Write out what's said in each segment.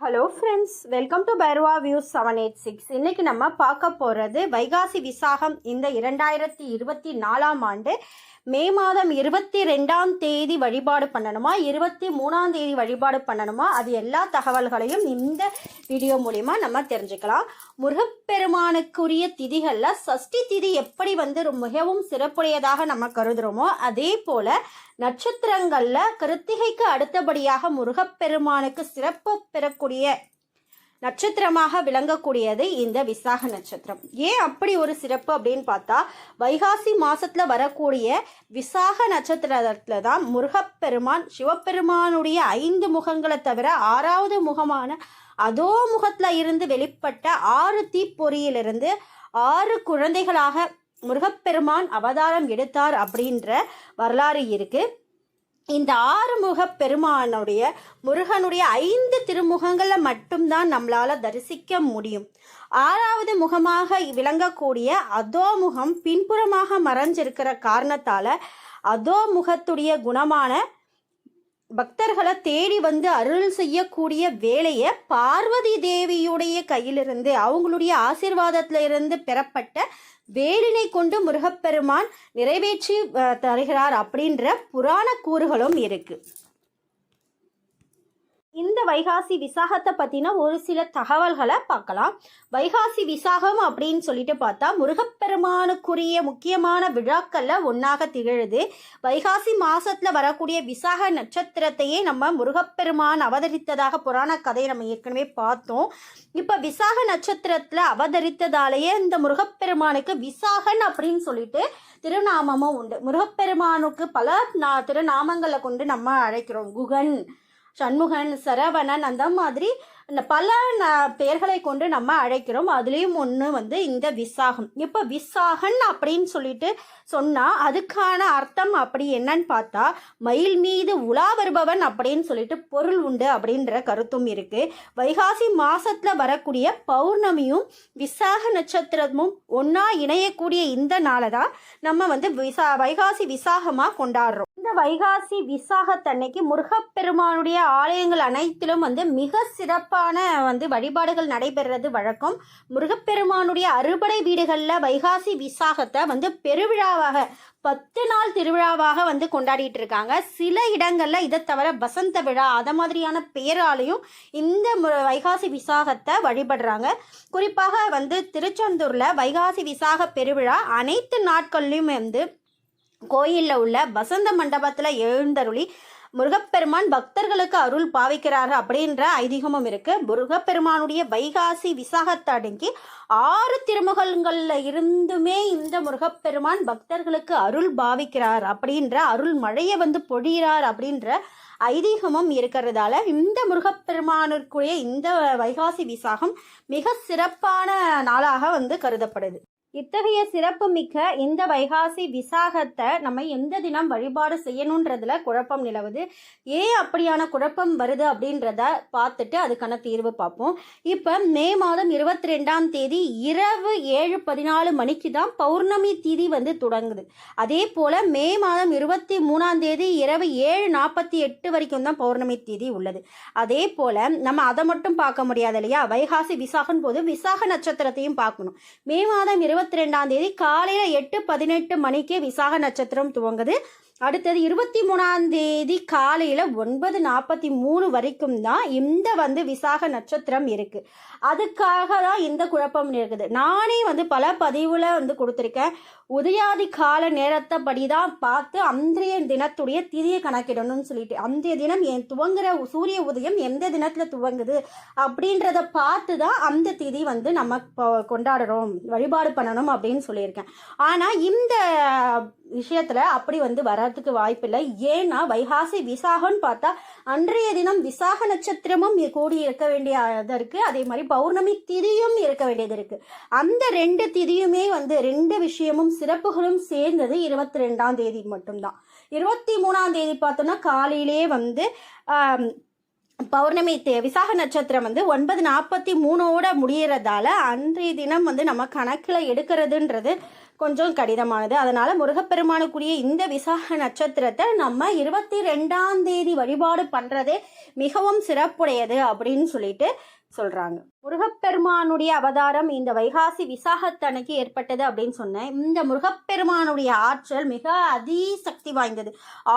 Hello friends welcome to Bhairava views seven eight six இன்னைக்கு நம்ம பார்க்க போகிறது வைகாசி விசாகம் இந்த இரண்டாயிரத்தி இருபத்தி நாலாம் ஆண்டு மே மாதம் இருபத்தி ரெண்டாம் தேதி வழிபாடு பண்ணணுமா? இருபத்தி மூணாம் தேதி வழிபாடு பண்ணணுமா? அது எல்லா தகவல்களையும் இந்த வீடியோ மூலிமா நம்ம தெரிஞ்சுக்கலாம். முருகப்பெருமானுக்குரிய திதிகளில் சஷ்டி திதி எப்படி வந்து ரொ- மிகவும் சிறப்புடையதாக நம்ம கருதுகிறோமோ அதே போல் நட்சத்திரங்களில் கிருத்திகைக்கு அடுத்தபடியாக முருகப்பெருமானுக்கு சிறப்பு பெறக்கூடிய நட்சத்திரமாக விளங்கக்கூடியது இந்த விசாக நட்சத்திரம். ஏன் அப்படி ஒரு சிறப்பு அப்படின்னு பார்த்தா வைகாசி மாசத்துல வரக்கூடிய விசாக நட்சத்திரத்துல தான் முருகப்பெருமான் சிவபெருமானுடைய ஐந்து முகங்களை தவிர ஆறாவது முகமான அதோ முகத்துல இருந்து வெளிப்பட்ட ஆறு தீப்பொறியிலிருந்து ஆறு குழந்தைகளாக முருகப்பெருமான் அவதாரம் எடுத்தார் அப்படின்ற வரலாறு இருக்குது இந்த ஆறுமுக பெருமானுடைய முருகனுடைய ஐந்து திருமுகங்களை மட்டும்தான் நம்மளால் தரிசிக்க முடியும். ஆறாவது முகமாக விளங்கக்கூடிய அதோ முகம் பின்புறமாக மறைஞ்சிருக்கிற காரணத்தால் அதோ முகத்துடைய குணமான பக்தர்களை தேடி வந்து அருள் செய்யக்கூடிய வேலையை பார்வதி தேவியுடைய கையிலிருந்து அவங்களுடைய ஆசீர்வாதத்துல இருந்து பெறப்பட்ட வேலினை கொண்டு முருகப்பெருமான் நிறைவேற்றி தருகிறார் அப்படின்ற புராண கூறுகளும் இருக்குது இந்த வைகாசி விசாகத்தை பற்றின ஒரு சில தகவல்களை பார்க்கலாம். வைகாசி விசாகம் அப்படின்னு சொல்லிட்டு பார்த்தா முருகப்பெருமானுக்குரிய முக்கியமான விழாக்களில் ஒன்றாக திகழுது. வைகாசி மாதத்தில் வரக்கூடிய விசாக நட்சத்திரத்தையே நம்ம முருகப்பெருமான் அவதரித்ததாக புராண கதையை நம்ம ஏற்கனவே பார்த்தோம். இப்போ விசாக நட்சத்திரத்தில் அவதரித்ததாலேயே இந்த முருகப்பெருமானுக்கு விசாகன் அப்படின்னு சொல்லிட்டு திருநாமமும் உண்டு. முருகப்பெருமானுக்கு பல நா திருநாமங்களை கொண்டு நம்ம அழைக்கிறோம். குகன் சண்முகன் சரவணன் அந்த மாதிரி இந்த பல ந பெயர்களை கொண்டு நம்ம அழைக்கிறோம். அதுலேயும் ஒன்று வந்து இந்த விசாகம். இப்போ விசாகன் அப்படின்னு சொல்லிட்டு சொன்னால் அதுக்கான அர்த்தம் அப்படி என்னன்னு பார்த்தா மயில் மீது உலா வருபவன் அப்படின்னு சொல்லிட்டு பொருள் உண்டு அப்படின்ற கருத்தும் இருக்குது வைகாசி மாதத்தில் வரக்கூடிய பௌர்ணமியும் விசாக நட்சத்திரமும் ஒன்றா இணையக்கூடிய இந்த நாளை தான் நம்ம வந்து விசா வைகாசி விசாகமாக கொண்டாடுறோம். இந்த வைகாசி விசாகத்தன்னைக்கு முருகப்பெருமானுடைய ஆலயங்கள் அனைத்திலும் வந்து மிக சிறப்பான வந்து வழிபாடுகள் நடைபெறுறது வழக்கம். முருகப்பெருமானுடைய அறுபடை வீடுகளில் வைகாசி விசாகத்தை வந்து பெருவிழாவாக பத்து நாள் திருவிழாவாக வந்து கொண்டாடிட்டு இருக்காங்க. சில இடங்களில் இதை தவிர வசந்த விழா அத மாதிரியான பெயராலையும் இந்த மு- வைகாசி விசாகத்தை வழிபடுறாங்க. குறிப்பாக வந்து திருச்செந்தூரில் வைகாசி விசாக பெருவிழா அனைத்து நாட்கள்லையும் வந்து கோயிலில் உள்ள வசந்த மண்டபத்தில் எழுந்தருளி முருகப்பெருமான் பக்தர்களுக்கு அருள் பாவிக்கிறார் அப்படின்ற ஐதீகமும் இருக்கு. முருகப்பெருமானுடைய வைகாசி விசாகத்தை அடங்கி ஆறு திருமுகங்கள்ல இருந்துமே இந்த முருகப்பெருமான் பக்தர்களுக்கு அருள் பாவிக்கிறார் அப்படின்ற அருள் மழையை வந்து பொழிகிறார் அப்படின்ற ஐதீகமும் இருக்கிறதால இந்த முருகப்பெருமானுக்குரிய இந்த வைகாசி விசாகம் மிக சிறப்பான நாளாக வந்து கருதப்படுது. இத்தகைய சிறப்பு மிக்க இந்த வைகாசி விசாகத்தை நம்ம எந்த தினம் வழிபாடு செய்யணுன்றதுல குழப்பம் நிலவுது. ஏன் அப்படியான குழப்பம் வருது அப்படின்றத பார்த்துட்டு அதுக்கான தீர்வு பார்ப்போம். இப்போ மே மாதம் இருபத்தி ரெண்டாம் தேதி இரவு ஏழு பதினாலு மணிக்கு தான் பௌர்ணமி திதி வந்து தொடங்குது. அதே போல் மே மாதம் இருபத்தி மூணாம் தேதி இரவு ஏழு நாற்பத்தி எட்டு வரைக்கும் தான் பௌர்ணமி திதி உள்ளது. அதே போல் நம்ம அதை மட்டும் பார்க்க முடியாது இல்லையா? வைகாசி விசாகன் போது விசாக நட்சத்திரத்தையும் பார்க்கணும். மே மாதம் இருபத்தி ரெண்டாம் தேதி காலையில் எட்டு பதினெட்டு மணிக்கே விசாக நட்சத்திரம் துவங்குது. அடுத்தது இருபத்தி மூணாம் தேதி காலையில் ஒன்பது நாற்பத்தி மூணு வரைக்கும் தான் இந்த வந்து விசாக நட்சத்திரம் இருக்குது அதுக்காக தான் இந்த குழப்பம் இருக்குது. நானே வந்து பல பதிவில் வந்து கொடுத்துருக்கேன். உதயாதி கால நேரத்தை படி தான் பார்த்து அன்றைய தினத்துடைய திதியை கணக்கிடணும்னு சொல்லிட்டு அன்றைய தினம் என் துவங்குற சூரிய உதயம் எந்த தினத்தில் துவங்குது அப்படின்றத பார்த்து தான் அந்த திதி வந்து நம்ம கொண்டாடுறோம் வழிபாடு பண்ணணும் அப்படின்னு சொல்லியிருக்கேன். ஆனால் இந்த விஷயத்தில் அப்படி வந்து வர்றதுக்கு வாய்ப்பில்லை. ஏன்னா வைகாசி விசாகம்னு பார்த்தா அன்றைய தினம் விசாக நட்சத்திரமும் கூடி இருக்க வேண்டியதாக இருக்கு. அதே மாதிரி பௌர்ணமி திதியும் இருக்க வேண்டியது இருக்கு. அந்த ரெண்டு திதியுமே வந்து ரெண்டு விஷயமும் சிறப்புகளும் சேர்ந்தது இருபத்தி ரெண்டாம் தேதி மட்டும்தான். இருபத்தி மூணாம் தேதி பார்த்தோம்னா காலையிலே வந்து பௌர்ணமி தே- விசாக நட்சத்திரம் வந்து ஒன்பது நாற்பத்தி மூணோட முடியறதால அன்றைய தினம் வந்து நம்ம கணக்கில் எடுக்கிறதுன்றது கொஞ்சம் கடினமானது. அதனால் முருகப்பெருமானுக்குரிய இந்த விசாக நட்சத்திரத்தை நம்ம இருபத்தி ரெண்டாம் தேதி வழிபாடு பண்ணுறதே மிகவும் சிறப்புடையது அப்படின்னு சொல்லிட்டு சொல்கிறாங்க முருகப்பெருமானுடைய அவதாரம் இந்த வைகாசி விசாகத்தனைக்கு ஏற்பட்டது அப்படின்னு சொன்னேன். இந்த முருகப்பெருமானுடைய ஆற்றல் மிக அதிசக்தி வாய்ந்தது.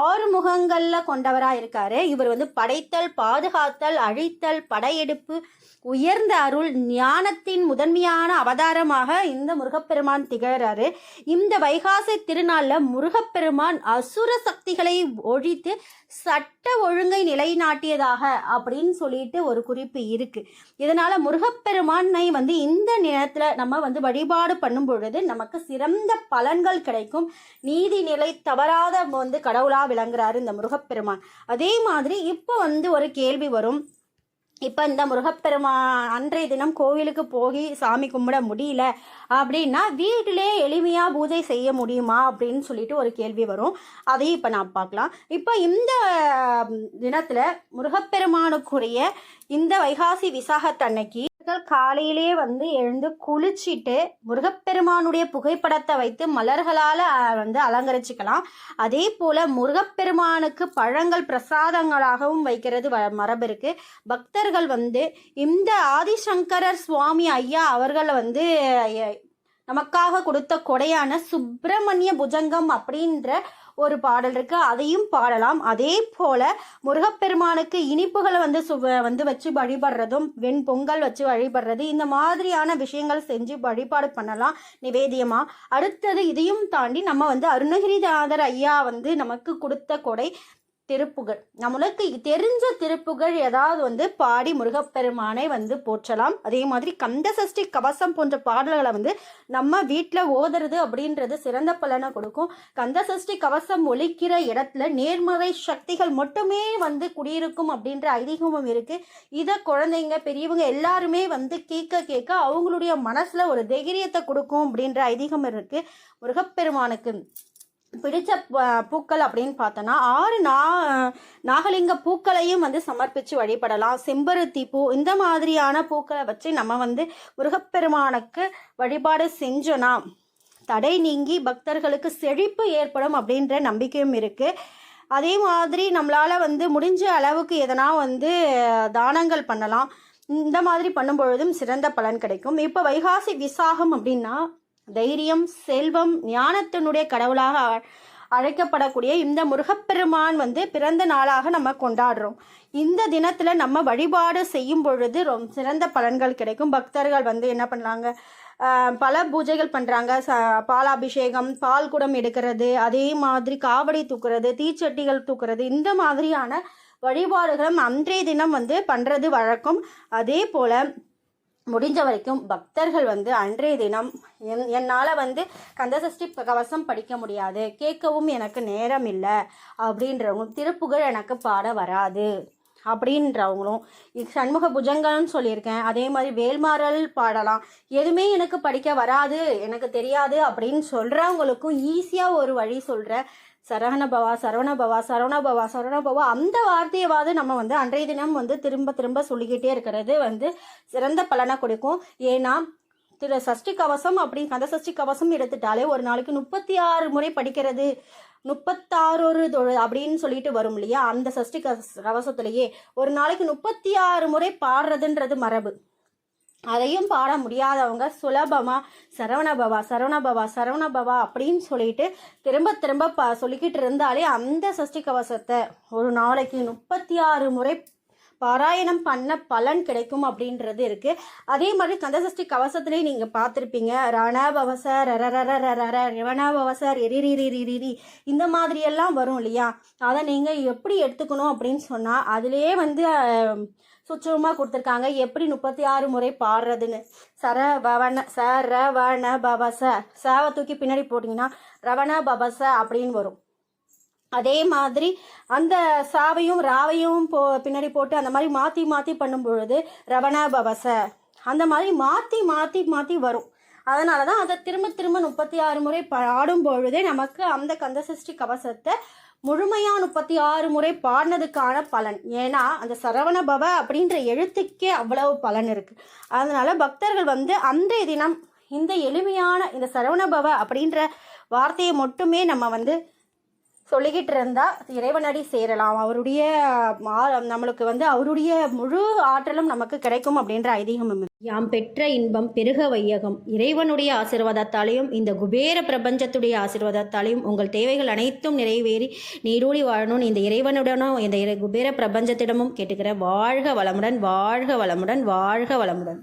ஆறு முகங்களில் கொண்டவராக இருக்காரு. இவர் வந்து படைத்தல் பாதுகாத்தல் அழித்தல் படையெடுப்பு உயர்ந்த அருள் ஞானத்தின் முதன்மையான அவதாரமாக இந்த முருகப்பெருமான் திகழறாரு. இந்த வைகாசி திருநாள்ல முருகப்பெருமான் அசுர சக்திகளை ஒழித்து சட்ட ஒழுங்கை நிலைநாட்டியதாக அப்படின்னு சொல்லிட்டு ஒரு குறிப்பு இருக்கு. இதனால முருகப்பெருமானை வந்து இந்த நேரத்துல நம்ம வந்து வழிபாடு பண்ணும் பொழுது நமக்கு சிறந்த பலன்கள் கிடைக்கும். நீதி நிலை தவறாத வந்து கடவுளா விளங்குறாரு இந்த முருகப்பெருமான். அதே மாதிரி இப்போ வந்து ஒரு கேள்வி வரும். இப்போ இந்த முருகப்பெருமான் அன்றைய தினம் கோவிலுக்கு போய் சாமி கும்பிட முடியல அப்படின்னா வீட்டிலே எளிமையாக பூஜை செய்ய முடியுமா அப்படின்னு சொல்லிட்டு ஒரு கேள்வி வரும். அதையும் இப்போ நான் பார்க்கலாம். இப்போ இந்த தினத்தில் முருகப்பெருமானுக்குரிய இந்த வைகாசி விசாகத்தன்னைக்கு காலையிலே வந்து எழுந்து குளிச்சிட்டு முருகப்பெருமானுடைய புகைப்படத்தை வைத்து மலர்களால் வந்து அலங்கரிச்சுக்கலாம். அதே போல் முருகப்பெருமானுக்கு பழங்கள் பிரசாதங்களாகவும் வைக்கிறது வ மரபு இருக்கு. பக்தர்கள் வந்து இந்த ஆதிசங்கரர் சுவாமி ஐயா அவர்களை வந்து நமக்காக கொடுத்த கொடையான சுப்பிரமணிய புஜங்கம் அப்படின்ற ஒரு பாடல் இருக்கு. அதையும் பாடலாம். அதே போல முருகப்பெருமானுக்கு இனிப்புகளை வந்து சுவ வந்து வச்சு வழிபடுறதும் வெண் பொங்கல் வச்சு வழிபடுறது இந்த மாதிரியான விஷயங்கள் செஞ்சு வழிபாடு பண்ணலாம். நிவேதியமா. அடுத்தது இதையும் தாண்டி நம்ம வந்து அருணகிரிநாதர் ஐயா வந்து நமக்கு கொடுத்த கொடை திருப்புகழ் நம்மளுக்கு தெரிஞ்ச திருப்புகழ் ஏதாவது வந்து பாடி முருகப்பெருமானை வந்து போற்றலாம். அதே மாதிரி கந்த சஷ்டி கவசம் போன்ற பாடல்களை வந்து நம்ம வீட்டில் ஓதுறது அப்படின்றது சிறந்த பலனை கொடுக்கும். கந்த சஷ்டி கவசம் ஒழிக்கிற இடத்துல நேர்மறை சக்திகள் மட்டுமே வந்து குடியிருக்கும் அப்படின்ற ஐதீகமும் இருக்குது இதை குழந்தைங்க பெரியவங்க எல்லாருமே வந்து கேட்க கேட்க அவங்களுடைய மனசில் ஒரு தைரியத்தை கொடுக்கும் அப்படின்ற ஐதீகம் இருக்குது முருகப்பெருமானுக்கு பிடித்த ப- பூக்கள் அப்படின்னு பார்த்தோன்னா ஆறு நா நாகலிங்க பூக்களையும் வந்து சமர்ப்பித்து வழிபடலாம். செம்பருத்தி பூ இந்த மாதிரியான பூக்களை வச்சு நம்ம வந்து முருகப்பெருமானுக்கு வழிபாடு செஞ்சோன்னா தடை நீங்கி பக்தர்களுக்கு செழிப்பு ஏற்படும் அப்படின்ற நம்பிக்கையும் இருக்குது அதே மாதிரி நம்மளால் வந்து முடிஞ்ச அளவுக்கு எதனா வந்து தானங்கள் பண்ணலாம். இந்த மாதிரி பண்ணும் பொழுதும் சிறந்த பலன் கிடைக்கும். இப்போ வைகாசி விசாகம் அப்படின்னா தைரியம் செல்வம் ஞானத்தினுடைய கடவுளாக அ- அழைக்கப்படக்கூடிய இந்த முருகப்பெருமான் வந்து பிறந்த நாளாக நம்ம கொண்டாடுறோம். இந்த தினத்தில் நம்ம வழிபாடு செய்யும் பொழுது ரொம்ப சிறந்த பலன்கள் கிடைக்கும். பக்தர்கள் வந்து என்ன பண்ணலாங்க? பல பூஜைகள் பண்ணுறாங்க ச பாலாபிஷேகம் பால் குடம் எடுக்கிறது அதே மாதிரி காவடி தூக்குறது தீச்சட்டிகள் தூக்குறது இந்த மாதிரியான வழிபாடுகளும் அன்றைய தினம் வந்து பண்ணுறது வழக்கம். அதே போல் முடிஞ்ச வரைக்கும் பக்தர்கள் வந்து அன்றைய தினம் என் என்னால் வந்து கந்தசஷ்டி கவசம் படிக்க முடியாது. கேட்கவும் எனக்கு நேரம் இல்லை அப்படின்றவங்க திருப்புகழ் எனக்கு பாட வராது. அப்படின்றவங்களும் சண்முக புஜங்கம்னு சொல்லியிருக்கேன். அதே மாதிரி வேல்மாறல் பாடலாம். எதுவுமே எனக்கு படிக்க வராது எனக்கு தெரியாது அப்படின்னு சொல்கிறவங்களுக்கும் ஈஸியாக ஒரு வழி சொல்கிறேன் சரவணபவா சரவணபவா சரவணபவா சரவணபவா அந்த வார்த்தையவாவது நம்ம வந்து அன்றைய தினம் வந்து திரும்ப திரும்ப சொல்லிக்கிட்டே இருக்கிறது வந்து சிறந்த பலனை கொடுக்கும். ஏன்னா திரு சஷ்டி கவசம் அப்படி கந்த சஷ்டி கவசம் எடுத்துட்டாலே ஒரு நாளைக்கு முப்பத்தி ஆறு முறை படிக்கிறது. முப்பத்தாறு தொழு அப்படின்னு சொல்லிட்டு வரும் இல்லையா? அந்த சஷ்டி கவச- கவசத்திலேயே ஒரு நாளைக்கு முப்பத்தி ஆறு முறை பாடுறதுன்றது மரபு. அதையும் பாட முடியாதவங்க சுலபமா சரவணபவா சரவணபவா சரவணபவா அப்படின்னு சொல்லிட்டு திரும்ப திரும்ப ப சொல்லிக்கிட்டு இருந்தாலே அந்த சஷ்டி கவசத்தை ஒரு நாளைக்கு முப்பத்தி ஆறு முறை பாராயணம் பண்ண பலன் கிடைக்கும் அப்படின்றது இருக்கு. அதே மாதிரி கந்தசஷ்டி கவசத்திலே நீங்க பார்த்துருப்பீங்க. ரணபவச ரரரர ரரர ரிவணபவச இந்த மாதிரி எல்லாம் வரும் இல்லையா? அதை நீங்க எப்படி எடுத்துக்கணும் அப்படின்னு சொன்னா அதிலே வந்து அஹ், சுச்சமாக கொடுத்துருக்காங்க. எப்படி முப்பத்தி ஆறு முறை பாடுறதுன்னு. சர பவன ச ரவண பவச. சாவை தூக்கி பின்னாடி போட்டிங்கன்னா ரவண பவச அப்படின்னு வரும். அதே மாதிரி அந்த சாவையும் ராவையும் போ பின்னாடி போட்டு அந்த மாதிரி மாற்றி மாற்றி பண்ணும் பொழுது ரவண பவச. அந்த மாதிரி மாற்றி மாற்றி மாற்றி வரும். அதனால தான் அதை திரும்ப திரும்ப முப்பத்தி ஆறு முறை பாடும் பொழுதே நமக்கு அந்த கந்தசஷ்டி கவசத்தை முழுமையாக முப்பத்தி ஆறு முறை பாடினதுக்கான பலன். ஏன்னா அந்த சரவண பவ அப்படின்ற எழுத்துக்கே அவ்வளவு பலன் இருக்குது அதனால் பக்தர்கள் வந்து அன்றைய தினம் இந்த எளிமையான இந்த சரவணபவ அப்படின்ற வார்த்தையை மட்டுமே நம்ம வந்து சொல்லிக்கிட்டு இருந்தால் இறைவனடி சேரலாம். அவருடைய நம்மளுக்கு வந்து அவருடைய முழு ஆற்றலும் நமக்கு கிடைக்கும் அப்படின்ற ஐதீகம் யாம் பெற்ற இன்பம் பெருக வையகம். இறைவனுடைய ஆசீர்வாதத்தாலையும் இந்த குபேர பிரபஞ்சத்துடைய ஆசீர்வாதத்தாலையும் உங்கள் தேவைகள் அனைத்தும் நிறைவேறி நீரூடி வாழணும்னு இந்த இறைவனுடனும் இந்த இறை- குபேர பிரபஞ்சத்திடமும் கேட்டுக்கிற வாழ்க வளமுடன் வாழ்க வளமுடன் வாழ்க வளமுடன்.